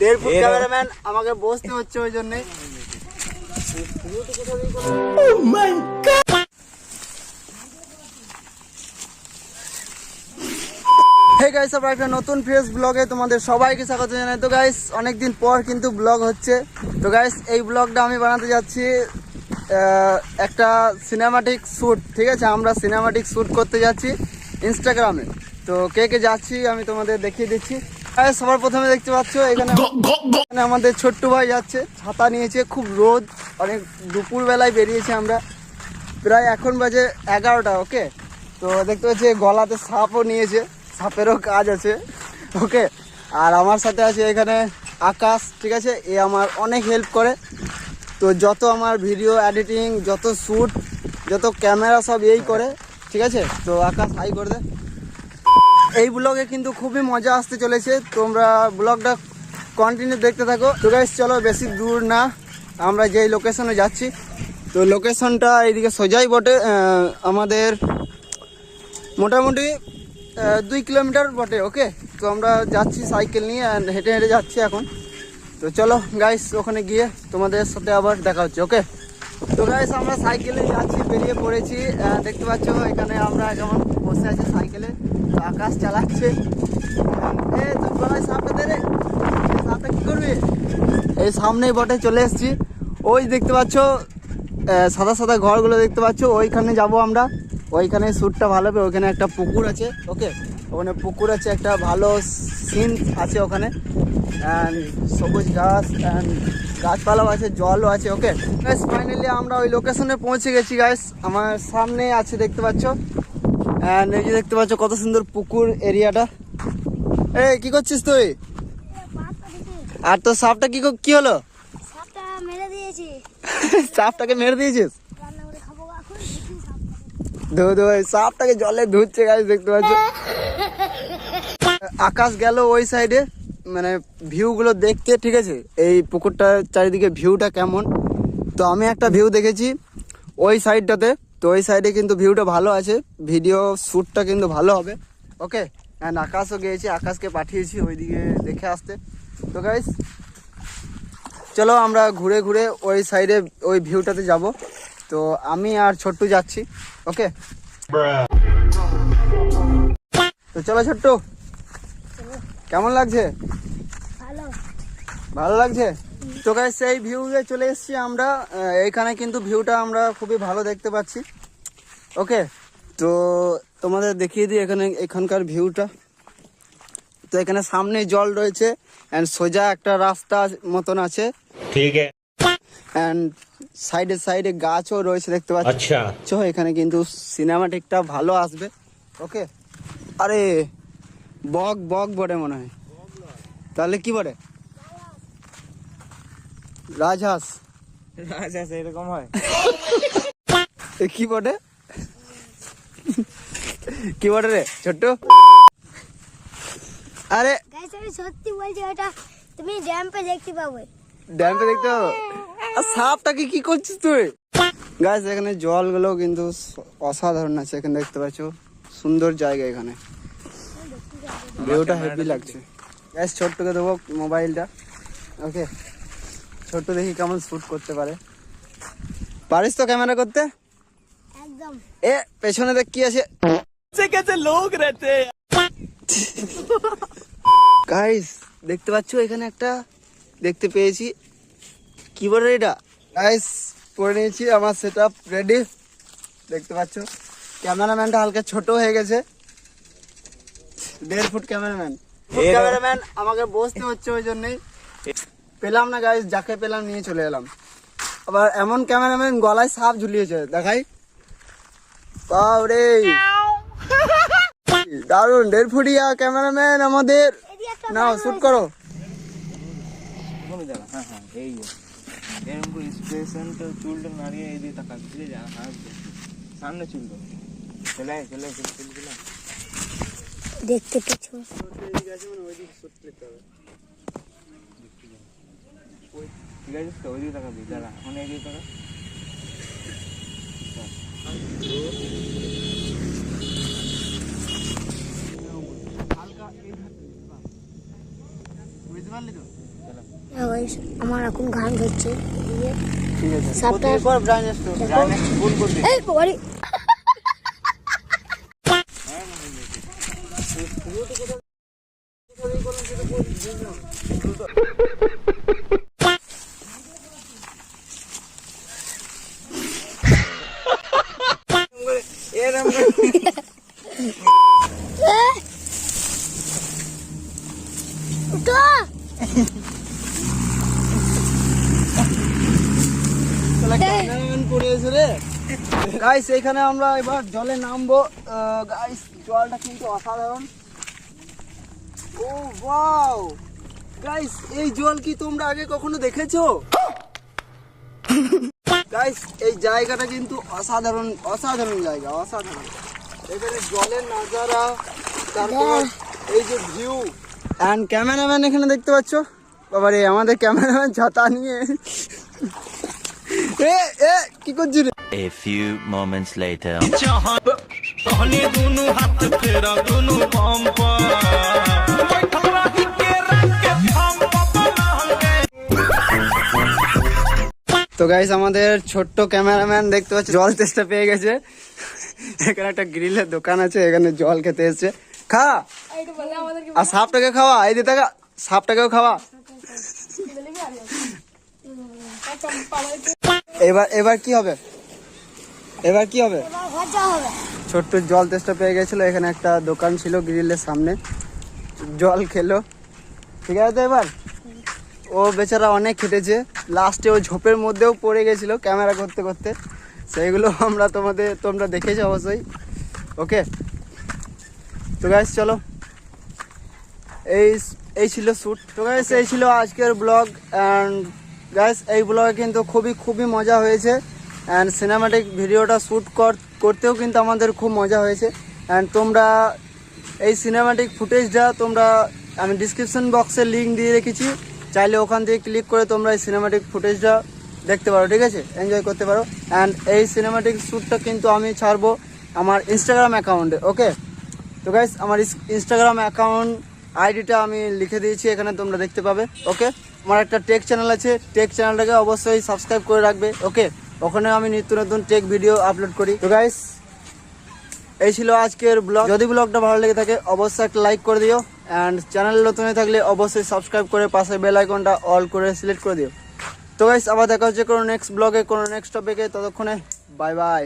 দেড় foot cameraman আমাকে বসতে হচ্ছে ওই জন্যে। হে গাইস আবার একটা নতুন ফ্রেশ ব্লগে তোমাদের সবাইকে স্বাগত জানাই। তো গাইস অনেকদিন পর কিন্তু ব্লগ হচ্ছে। তো গাইস এই ব্লগটা আমি বানাতে যাচ্ছি একটা সিনেমাটিক শ্যুট ঠিক আছে? আমরা সিনেমাটিক শ্যুট করতে যাচ্ছি ইনস্টাগ্রামে তো কে কে যাচ্ছি আমি তোমাদের দেখিয়ে দিচ্ছি। সবার প্রথমে দেখতে পাচ্ছ এখানে এখানে আমাদের ছোট্ট ভাই যাচ্ছে ছাতা নিয়েছে খুব রোদ অনেক দুপুর বেলায় বেরিয়েছে আমরা। প্রায় এখন বাজে এগারোটা ওকে? তো দেখতে পাচ্ছি গলাতে সাপও নিয়েছে সাপেরও কাজ আছে ওকে? আর আমার সাথে আছে এখানে আকাশ ঠিক আছে? এ আমার অনেক হেল্প করে। তো যত আমার ভিডিও এডিটিং যত শ্যুট যত ক্যামেরা সব এই করে ঠিক আছে? তো আকাশ হাই করে দে। এই ব্লগে কিন্তু খুবই মজা আসতে চলেছে। তোমরা ব্লগটা কন্টিনিউ দেখতে থাকো। তো গাইস চলো বেশি দূর না। আমরা যেই লোকেশনে যাচ্ছি, তো লোকেশনটা এইদিকে সোজাই বটে। আমাদের মোটামুটি দুই কিলোমিটার বটে ওকে তো আমরা যাচ্ছি সাইকেল নিয়ে and হেঁটে হেঁটে যাচ্ছি এখন। তো চলো গাইস ওখানে গিয়ে তোমাদের সাথে আবার দেখা হচ্ছে ওকে তো গাইস আমরা সাইকেলে যাচ্ছি, বেরিয়ে পড়েছি। দেখতে পাচ্ছ, এখানে আমরা যেমন বসে আছি সাইকেলে আকাশ চালাচ্ছে। এই সামনেই বটে, চলে এসেছি। ওই দেখতে পাচ্ছ সাদা সাদা ঘরগুলো দেখতে পাচ্ছ। ওইখানে যাব আমরা। ওইখানে শ্যুটটা ভালো হবে। ওইখানে একটা পুকুর আছে ওকে ওখানে পুকুর আছে, একটা ভালো সিন আছে ওখানে। অ্যান্ড সবুজ ঘাস অ্যান্ড গাছপালাও আছে, জলও আছে ওকে ফাইনালি আমরা ওই লোকেশনে পৌঁছে গেছি গাইস আমার সামনে আছে, দেখতে পাচ্ছ। অ্যান্ড এই যে দেখতে পাচ্ছ কত সুন্দর পুকুর এরিয়াটা। এই কি করছিস তুই? আর তোর সাপটা কি কি হলো? সাপটাকে মেরে দিয়েছিস। ধো ধো সাপটাকে জলে ধুচ্ছে গাছ দেখতে পাচ্ছ। আকাশ গেল ওই সাইডে মানে ভিউগুলো দেখতে ঠিক আছে? এই পুকুরটার চারিদিকে ভিউটা কেমন? তো আমি একটা ভিউ দেখেছি ওই সাইডটাতে তো ওই সাইডে কিন্তু ভিউটা ভালো আছে ভিডিও শ্যুটটা কিন্তু ভালো হবে। ওকে অ্যান্ড আকাশও গিয়েছি আকাশকে পাঠিয়েছি ওইদিকে দেখে আসতে। তো গাইস চলো আমরা ঘুরে ঘুরে ওই সাইডে ওই ভিউটাতে যাব। তো আমি আর ছোট্টু যাচ্ছি ওকে তো চলো ছোট্টু কেমন লাগছে? ভালো। ভালো লাগছে? তো গাই সেই ভিউয়ে চলে এসেছি আমরা। এখানে কিন্তু ভিউটা আমরা খুবই ভালো দেখতে পাচ্ছি। ওকে তো তোমাদের দেখিয়ে দিই এখানে এখানকার ভিউটা তো এখানে সামনে জল রয়েছে অ্যান্ড সোজা একটা রাস্তা মতন আছে। ঠিক অ্যান্ড সাইডে সাইডে গাছও রয়েছে দেখতে পাচ্ছি। আচ্ছা। এখানে কিন্তু সিনেমাটিকটা ভালো আসবে। ওকে আরে বক বক বড়ে মনে হয়। তাহলে কি বড়ে রাজহাঁস। আচ্ছা সেরকম হয়। কি বটে কি বটে রে ছোট্ট। আরে আমি সত্যি বলছি ওটা তুমি ড্যাম্পে দেখতে পাবে। ড্যামে দেখতে পাবো? আর সাপটাকে কি করছিস তুই? গাছ এখানে জলগুলো কিন্তু অসাধারণ আছে এখানে দেখতে পাচ্ছ। সুন্দর জায়গা এখানে। ভিউটা হেভি লাগছে। গ্যাস ছোট্টকে দেবো মোবাইলটা। ওকে ছোট্ট দেখি কেমন শ্যুট করতে পারে। পারিস তো ক্যামেরা করতে? একদম। এ পেছনে দেখ কি আছে। কেছে লোক রেতে গাইস দেখতে পাচ্ছ এখানে একটা দেখতে পেয়েছি কি বলে এটা গাইস পরে নিয়েছি আমার সেট আপ রেডি দেখতে পাচ্ছ ক্যামেরাম্যানটা হালকা ছোট হয়ে গেছে। দেড় ফুট ক্যামেরাম্যান ক্যামেরাম্যান আমাকে বসতে হচ্ছে ওই জন্যই। পেলাম না গাইস যাকে পেলাম নিয়ে চলে এলাম। আবার এমন ক্যামেরাম্যান গলায় সাপ ঝুলিয়েছে দেখাই। বাবরে দারুণ দেড় ফুটিয়া ক্যামেরাম্যান আমাদের। নাও শুট করো। হ্যাঁ হ্যাঁ। দেখতে পেছো ঠিক আছে তো ওই দিকে তাকাবি দাঁড়া ওখানে এগিয়ে তাকা আমার এখন ঘাম ধরছে। সাবস্ক্রাইব কর brine store brine phone guys এখানে আমরা এবার জলে নামবো। গাইস জলটা কিন্তু অসাধারণ। ও ওয়াও গাইস এই জল কি তোমরা আগে কখনো দেখেছ? গাইস এই জায়গাটা কিন্তু অসাধারণ অসাধারণ জায়গা, অসাধারণ। এখানে জলের নাজারা, তারপর এই যে ভিউ অ্যান্ড ক্যামেরাম্যান এখানে দেখতে পাচ্ছ? বাবারে, আমাদের ক্যামেরাম্যান ছাতা নিয়ে। এ এ, কি করছিস রে? A few moments later. তো গাইস আমাদের ছোট্ট ক্যামেরাম্যান দেখতে পাচ্ছি জল তেষ্টা পেয়ে গেছে। এখানে একটা গ্রিলের দোকান আছে, এখানে জল খেতে এসছে। খা! আর সাপটাকে খাওয়া, এই দিতে সাপটাকেও খাওয়া। এবার এবার কি হবে? এবার কি হবে? ছোট্ট জল তেষ্টা পেয়ে গেছিল এখানে একটা দোকান ছিল গ্রিলের সামনে। জল খেলো। ঠিক আছে তো এবার? ও বেচারা অনেক খেটেছে। লাস্টে ও ঝোপের মধ্যেও পড়ে গেছিল ক্যামেরা করতে করতে। সেইগুলো আমরা তোমাদের তোমরা দেখেছ অবশ্যই। ওকে তো গাইস চলো। এই এই ছিল শ্যুট তো গাইস এই ছিল আজকের ব্লগ অ্যান্ড গাইস এই ব্লগে কিন্তু খুবই খুবই মজা হয়েছে। অ্যান্ড সিনেমাটিক ভিডিওটা শ্যুট করতেও কিন্তু আমাদের খুব মজা হয়েছে। অ্যান্ড তোমরা এই সিনেমাটিক ফুটেজটা তোমরা, আমি ডিসক্রিপশন বক্সে লিঙ্ক দিয়ে রেখেছি। চাইলে ওখান থেকে ক্লিক করে তোমরা এই সিনেমাটিক ফুটেজটা দেখতে পারো, ঠিক আছে? এনজয় করতে পারো। অ্যান্ড এই সিনেমাটিক শ্যুটটা কিন্তু আমি ছাড়বো আমার ইনস্টাগ্রাম অ্যাকাউন্টে ওকে তো গাইস আমার ইনস্টাগ্রাম অ্যাকাউন্ট আইডিটা আমি লিখে দিয়েছি, এখানে তোমরা দেখতে পাবে ওকে আমার একটা টেক চ্যানেল আছে টেক চ্যানেলটাকে অবশ্যই সাবস্ক্রাইব করে রাখবে ওকে ওখানে আমি নিত্য নতুন টেক ভিডিও আপলোড করি। তো গাইস এই ছিল আজকের ব্লগ যদি ব্লগটা ভালো লেগে থাকে, অবশ্যই একটা লাইক করে দিও। অ্যান্ড চ্যানেল নতুন থাকলে অবশ্যই সাবস্ক্রাইব করে পাশে বেল আইকনটা অল করে সিলেক্ট করে দিও। তো গাইস আবার দেখা হচ্ছে কোনো নেক্সট ব্লগে কোনো নেক্সট টপিকে ততক্ষণে বাই বাই